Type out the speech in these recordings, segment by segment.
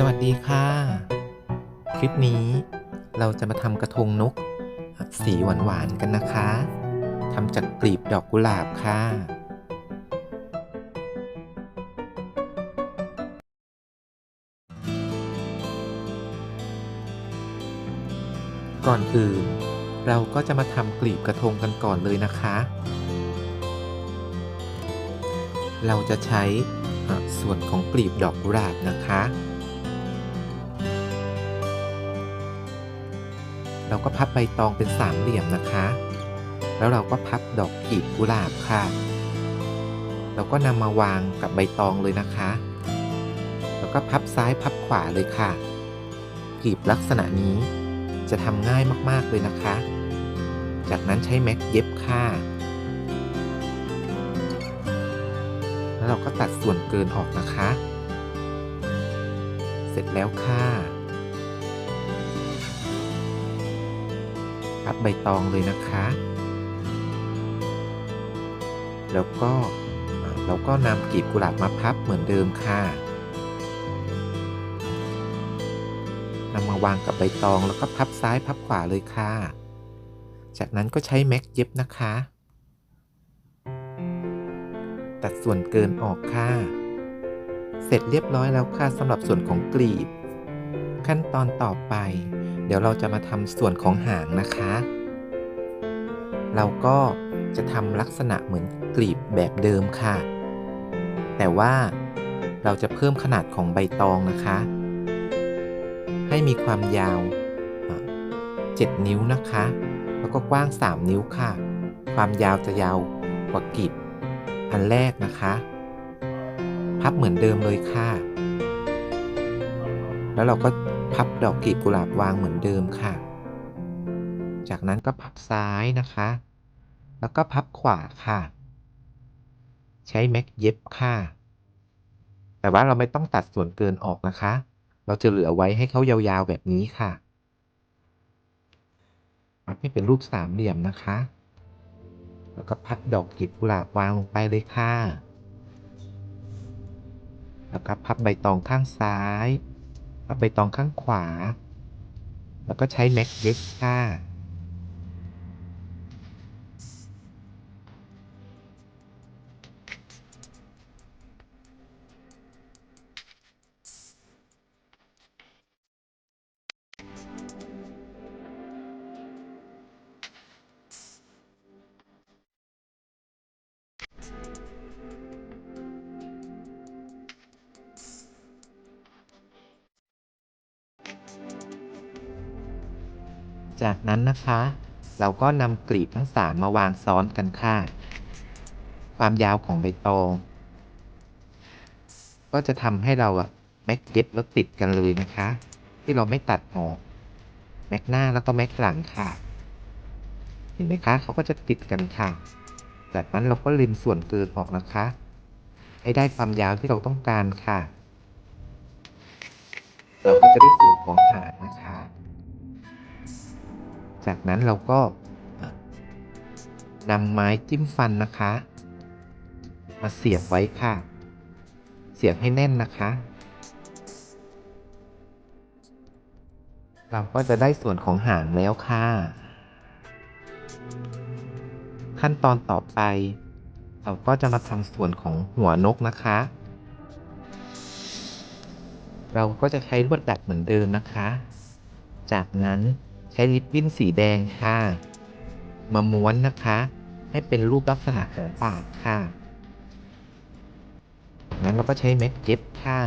สวัสดีค่ะ คลิปนี้เราจะมาทำกระทงนก สีหวานๆกันนะคะทำจากกลีบดอกกุหลาบค่ะ ก่อนอื่น เราก็จะมาทำกลีบกระทงกันก่อนเลยนะคะ เราจะใช้ส่วนของกลีบดอกกุหลาบนะคะ เราก็พับใบตองเป็นสามเหลี่ยมนะคะ แล้วเราก็พับดอกกลีบกุหลาบค่ะ เราก็นำมาวางกับใบตองเลยนะคะ แล้วก็พับซ้ายพับขวาเลยค่ะกลีบลักษณะนี้จะทำง่ายมากๆเลยนะคะ จากนั้นใช้แม็กเย็บค่ะ แล้วเราก็ตัดส่วนเกินออกนะคะ เสร็จแล้วค่ะ พับใบตองเลยนะคะ แล้วก็เราก็นำกลีบกุหลาบมาพับเหมือนเดิมค่ะนำมาวางกับใบตองแล้วก็พับซ้ายพับขวาเลยค่ะ จากนั้นก็ใช้แม็กเย็บนะคะ ตัดส่วนเกินออกค่ะ เสร็จเรียบร้อยแล้วค่ะสำหรับส่วนของกลีบ ขั้นตอนต่อไป เดี๋ยวเราจะมาทำส่วนของหางนะคะ เราก็จะทำลักษณะเหมือนกลีบแบบเดิมค่ะ แต่ว่าเราจะเพิ่มขนาดของใบตองนะคะ ให้มีความยาว 7 นิ้วนะคะ แล้วก็กว้าง 3 นิ้วค่ะ ความยาวจะยาวกว่ากลีบอันแรกนะคะ พับเหมือนเดิมเลยค่ะ แล้วเราก็ พับดอกกลีบกุหลาบวางเหมือนเดิมค่ะ จากนั้นก็พับซ้ายนะคะ แล้วก็พับขวาค่ะ ใช้แม็กเย็บค่ะ แต่ว่าเราไม่ต้องตัดส่วนเกินออกนะคะ เราจะเหลือไว้ให้เขายาวๆแบบนี้ค่ะพับให้เป็นรูปสามเหลี่ยมนะคะ แล้วก็พับดอกกลีบกุหลาบวางลงไปเลยค่ะ แล้วก็พับใบตองข้างซ้าย เอาไปตองข้างขวา แล้วก็ใช้แม็กเย็บค่า จากนั้นนะคะ เราก็นำกลีบทั้งสามมาวางซ้อนกันค่ะ ความยาวของใบตอง ก็จะทำให้เราอะแม็กเย็บแล้วติดกันเลยนะคะ ที่เราไม่ตัดออกแม็กหน้าแล้วก็แม็กหลังค่ะ เห็นไหมคะเขาก็จะติดกันค่ะ จากนั้นเราก็ริมส่วนเกินออกนะคะ ให้ได้ความยาวที่เราต้องการค่ะ เราก็จะได้ส่วนของหางนะคะ จากนั้นเราก็นำไม้จิ้มฟันนะคะ มาเสียบไว้ค่ะ เสียบให้แน่นนะคะ เราก็จะได้ส่วนของหางแล้วค่ะ ขั้นตอนต่อไปเราก็จะมาทำส่วนของหัวนกนะคะ เราก็จะใช้ลวดดัดเหมือนเดิมนะคะ จากนั้น ใช้ริบบิ้นสีแดงค่ะ มาม้วนนะคะ ให้เป็นรูปลักษณะของปากค่ะงั้นเราก็ใช้เม็ดเย็บค่ะ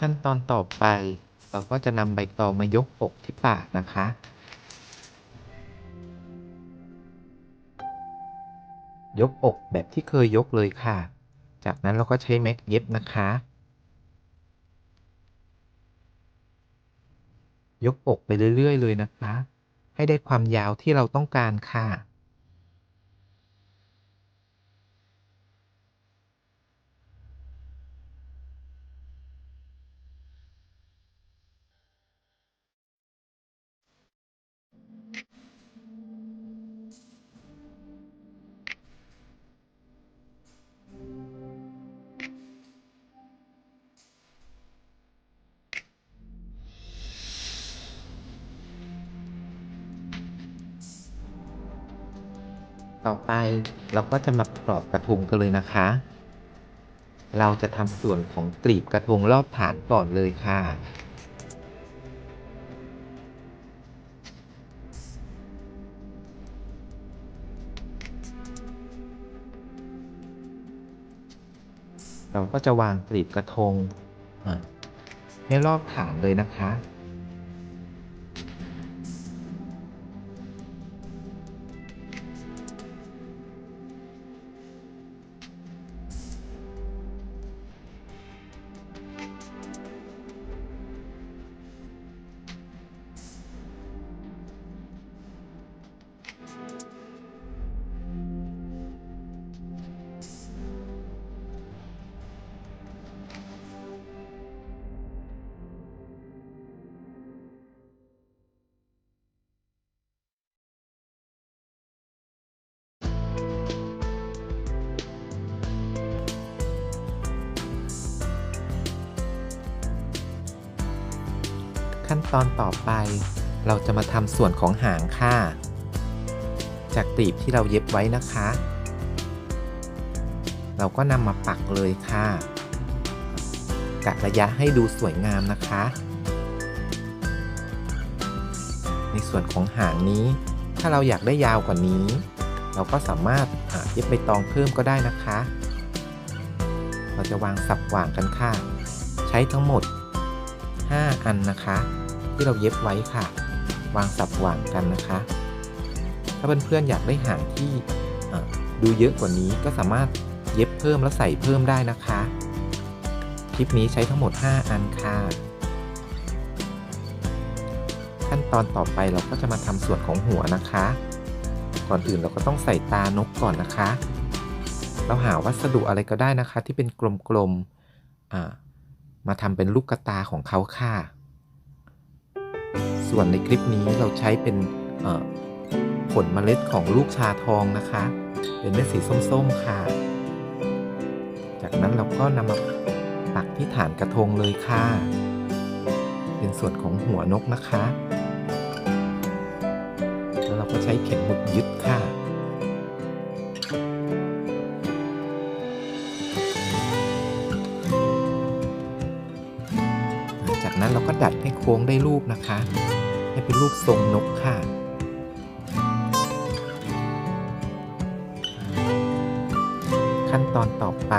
ขั้นตอนต่อไปเราก็จะนำใบตองมายกปกที่ปากนะคะ ยกอกแบบที่เคยยกเลยค่ะ จากนั้นเราก็ใช้แม็กเย็บนะคะ ยกอกไปเรื่อย ๆ เลยนะคะ ให้ได้ความยาวที่เราต้องการค่ะ ต่อไปเราก็จะมาประกอบกระทงกันเลยนะคะ เราจะทำส่วนของกลีบกระทงรอบฐานก่อนเลยค่ะเราก็จะวางกลีบกระทงให้รอบฐานเลยนะคะ ขั้นตอนต่อไป เราจะมาทำส่วนของหางค่ะ จากกลีบที่เราเย็บไว้นะคะ เราก็นำมาปักเลยค่ะกะระยะให้ดูสวยงามนะคะ ในส่วนของหางนี้ ถ้าเราอยากได้ยาวกว่านี้ เราก็สามารถเย็บใบตองเพิ่มก็ได้นะคะ เราจะวางสับหว่างกันค่ะ ใช้ทั้งหมด 5 อันนะคะ ที่เราเย็บไว้ค่ะ วางสับหว่างกันนะคะ ถ้าเพื่อนๆอยากได้หางที่ดูเยอะกว่านี้ก็สามารถเย็บเพิ่มแล้วใส่เพิ่มได้นะคะ คลิปนี้ใช้ทั้งหมด 5 อันค่ะ ขั้นตอนต่อไปเราก็จะมาทำส่วนของหัวนะคะ ก่อนอื่นเราก็ต้องใส่ตานกก่อนนะคะ เราหาวัสดุอะไรก็ได้นะคะที่เป็นกลมๆมาทำเป็นลูกกระตาของเขาค่ะ ส่วนในคลิปนี้เราใช้เป็นผลเมล็ดของลูกชาทองนะคะ เป็นเม็ดสีส้มๆค่ะ จากนั้นเราก็นำมาปักที่ฐานกระทงเลยค่ะ เป็นส่วนของหัวนกนะคะ แล้วเราก็ใช้เข็มหมุดยึดค่ะจากนั้นเราก็ดัดให้โค้งได้รูปนะคะ ให้เป็นรูปทรงนกค่ะ ขั้นตอนต่อไป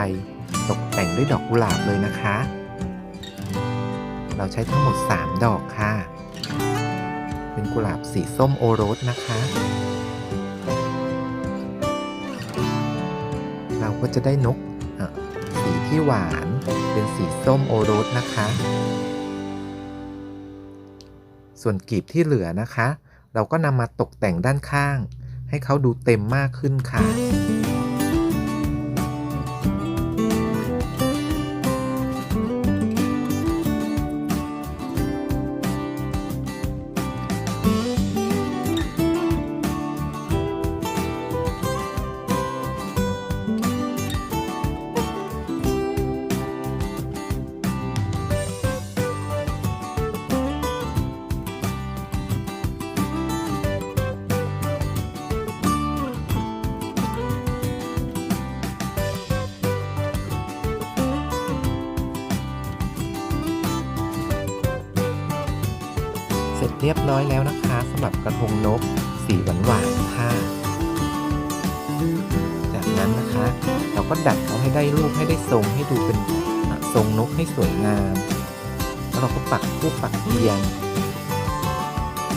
ตกแต่งด้วยดอกกุหลาบเลยนะคะ เราใช้ทั้งหมด 3 ดอกค่ะ เป็นกุหลาบสีส้มโอรสนะคะ เราก็จะได้นกสีที่หวานเป็นสีส้มโอรสนะคะ ส่วนกลีบที่เหลือนะคะ เราก็นำมาตกแต่งด้านข้าง ให้เขาดูเต็มมากขึ้นค่ะ สร็จเรียบร้อยแล้วนะคะสำหรับกระทงนกสีหวานหวานๆค่ะ จากนั้นนะคะ เราก็ดัดเขาให้ได้รูปให้ได้ทรงให้ดูเป็นทรงนกให้สวยงาม แล้วเราก็ปักทูปปักเทียน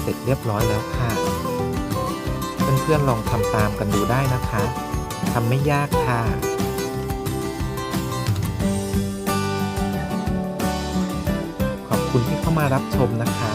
เสร็จเรียบร้อยแล้วค่ะ เพื่อนๆลองทำตามกันดูได้นะคะทำไม่ยากค่ะขอบคุณที่เข้ามารับชมนะคะ